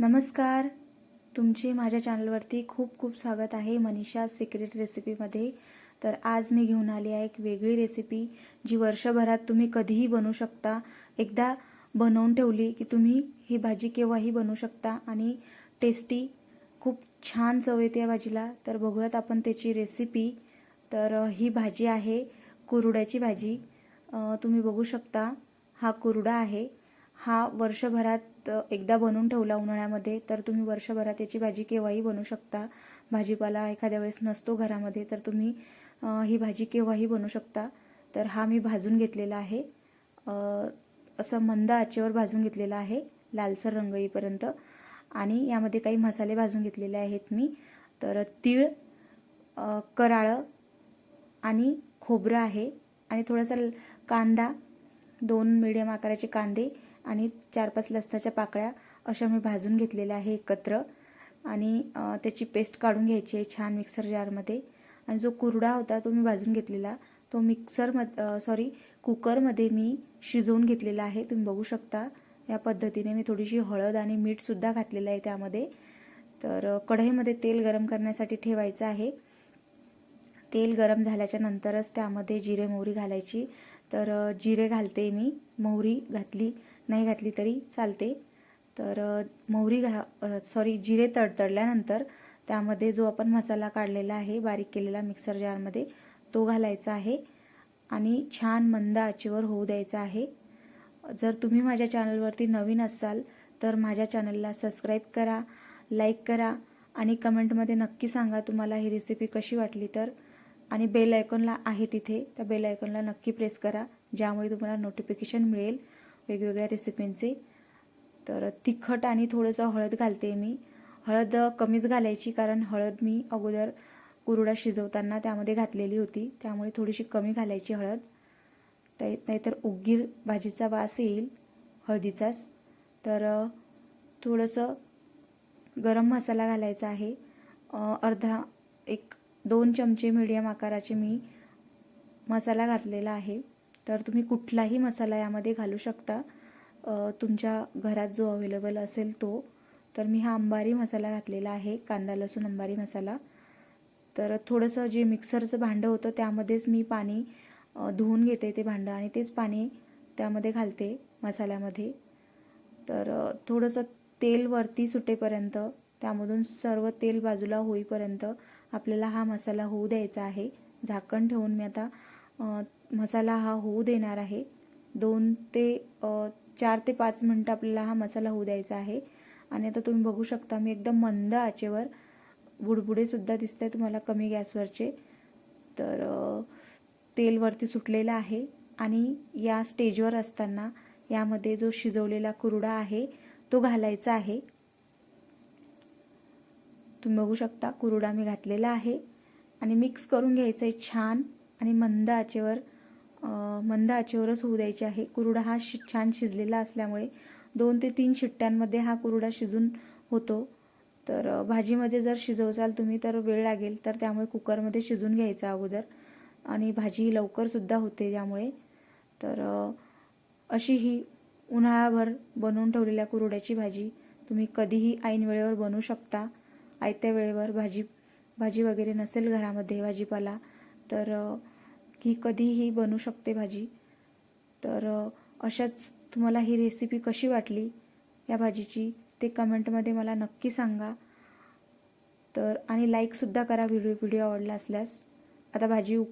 नमस्कार. तुमचे माझ्या चॅनलवरती खूप खूप स्वागत आहे मनीषा सिक्रेट रेसिपीमध्ये. तर आज मी घेऊन आली आहे एक वेगळी रेसिपी जी वर्षभरात तुम्ही कधीही बनवू शकता. एकदा बनवून ठेवली की तुम्ही ही भाजी केव्हाही बनवू शकता आणि टेस्टी खूप छान चव येते या भाजीला. तर बघूयात आपण त्याची रेसिपी तर ही भाजी आहे कुरुड्याची भाजी. तुम्ही बघू शकता. हा कुरुडा आहे. हा वर्षभरात एकदा बनवून ठेवला उन्हाळ्यामध्ये तर तुम्ही वर्षभरात याची भाजी केव्हाही बनवू शकता. भाजीपाला एखाद्या वेळेस नसतो घरामध्ये तर तुम्ही ही भाजी केव्हाही बनवू शकता. तर हा मी भाजून घेतलेला आहे. असं मंद आचेवर भाजून घेतलेला आहे लालसर रंग येईपर्यंत. आणि यामध्ये काही मसाले भाजून घेतलेले आहेत मी. तर तीळ कराळं आणि खोबरं आहे. आणि थोडासा कांदा दोन मिडियम आकाराचे कांदे आणि चार पाच लसणाच्या पाकळ्या अशा मी भाजून घेतलेल्या आहे एकत्र. आणि त्याची पेस्ट काढून घ्यायची आहे छान मिक्सर जारमध्ये आणि जो कुरडा होता तो मी भाजून घेतलेला. तो मिक्सरमध्ये सॉरी कुकरमध्ये मी शिजवून घेतलेला आहे. तुम्ही बघू शकता. या पद्धतीने मी थोडीशी हळद आणि मीठसुद्धा घातलेलं आहे त्यामध्ये. तर कढईमध्ये तेल गरम करण्यासाठी ठेवायचं आहे. तेल गरम झाल्याच्या नंतरच त्यामध्ये जिरे मोहरी घालायची. तर जिरे घालते मी. मोहरी घातली नाही घातली तरी चालते. तर मोहरी घा सॉरी जिरे तडतडल्यानंतर त्यामध्ये जो आपण मसाला काढलेला आहे बारीक केलेला मिक्सर जारमध्ये तो घालायचा आहे. आणि छान मंद आचेवर होऊ द्यायचा आहे. जर तुम्ही माझ्या चॅनलवरती नवीन असाल तर माझ्या चॅनलला सबस्क्राईब करा लाईक करा आणि कमेंटमध्ये नक्की सांगा तुम्हाला ही रेसिपी कशी वाटली तर. आणि बेल आयकॉनला आहे तिथे त्या बेल आयकॉनला नक्की प्रेस करा ज्यामुळे तुम्हाला नोटिफिकेशन मिळेल. वेगवेगळ्या रेसिपींचे तर तिखट आणि थोडंसं हळद घालते मी. हळद कमीच घालायची कारण हळद मी अगोदर कुरुडा शिजवताना त्यामध्ये घातलेली होती. त्यामुळे थोडीशी कमी घालायची हळद. ताई नाहीतर उग्गीर भाजीचा वास येईल हळदीचाच. तर थोडंसं गरम मसाला घालायचा आहे. अर्धा एक दोन चमचे मीडियम आकाराचे मी मसाला घातलेला आहे. तर तुम्ही कुठलाही मसाला यामध्ये घालू शकता. तुमच्या घरात जो अवेलेबल असेल तो. तर मी हा अंबारी मसाला घातलेला आहे कांदा लसूण अंबारी मसाला. तर थोडंसं जे मिक्सरचं भांडं होतं त्यामध्येच मी पाणी धुवून घेते ते भांडं आणि तेच पाणी त्यामध्ये घालते मसाल्यामध्ये. तर थोडंसं तेल वरती सुटेपर्यंत त्यामधून सर्व तेल बाजूला होईपर्यंत आपल्याला हा मसाला होऊ द्यायचा आहे. झाकण ठेवून मी आता मसाला हा होऊ देणार आहे. दोन ते चार ते पाच मिनटं आपल्याला हा मसाला होऊ द्यायचा आहे. आणि आता तुम्ही बघू शकता मी एकदम मंद आचेवर बुडबुडेसुद्धा दिसत आहे तुम्हाला कमी गॅसवरचे. तर तेलवरती तेल वरती सुटलेलं आहे. आणि या स्टेजवर असताना यामध्ये जो शिजवलेला कुरडा आहे तो घालायचा आहे. तुम्ही बघू शकता कुरडा मी घातलेला आहे. आणि मिक्स करून घ्यायचं आहे छान आणि मंद आचेवर मंद आचेवरच होऊ द्यायची आहे. कुरडा हा शि छान शिजलेला असल्यामुळे दोन ते तीन शिट्ट्यांमध्ये हा कुरडा शिजून होतो. तर भाजीमध्ये जर शिजवचाल तुम्ही तर वेळ लागेल तर त्यामुळे कुकरमध्ये शिजून घ्यायचा अगोदर. आणि भाजी लवकरसुद्धा होते त्यामुळे. तर अशी ही उन्हाळाभर बनवून ठेवलेल्या कुरड्याची भाजी तुम्ही कधीही ऐन वेळेवर बनवू शकता. आयत्या वेळेवर भाजी भाजी वगैरे नसेल घरामध्ये भाजीपाला तर की कधीही बनू शकते भाजी. तर अशाच तुम्हाला ही रेसिपी कशी वाटली या भाजीची ते कमेंटमध्ये मला नक्की सांगा. तर आणि लाईकसुद्धा करा व्हिडिओ व्हिडिओ आवडला असल्यास. आता भाजी उक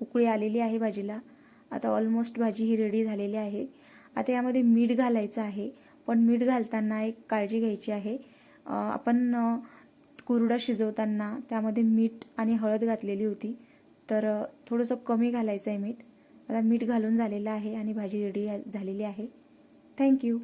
उकळी आलेली आहे भाजीला. आता ऑलमोस्ट भाजी ही रेडी झालेली आहे. आता यामध्ये मीठ घालायचं आहे. पण मीठ घालताना एक काळजी घ्यायची आहे. आपण कुरडं कुरडा शिजवताना त्यामध्ये मीठ आणि हळद घातलेली होती. तर थोडंसं कमी घालायचं आहे मीठ. आता मीठ घालून झालेलं आहे आणि भाजी रेडी झालेली आहे. थँक्यू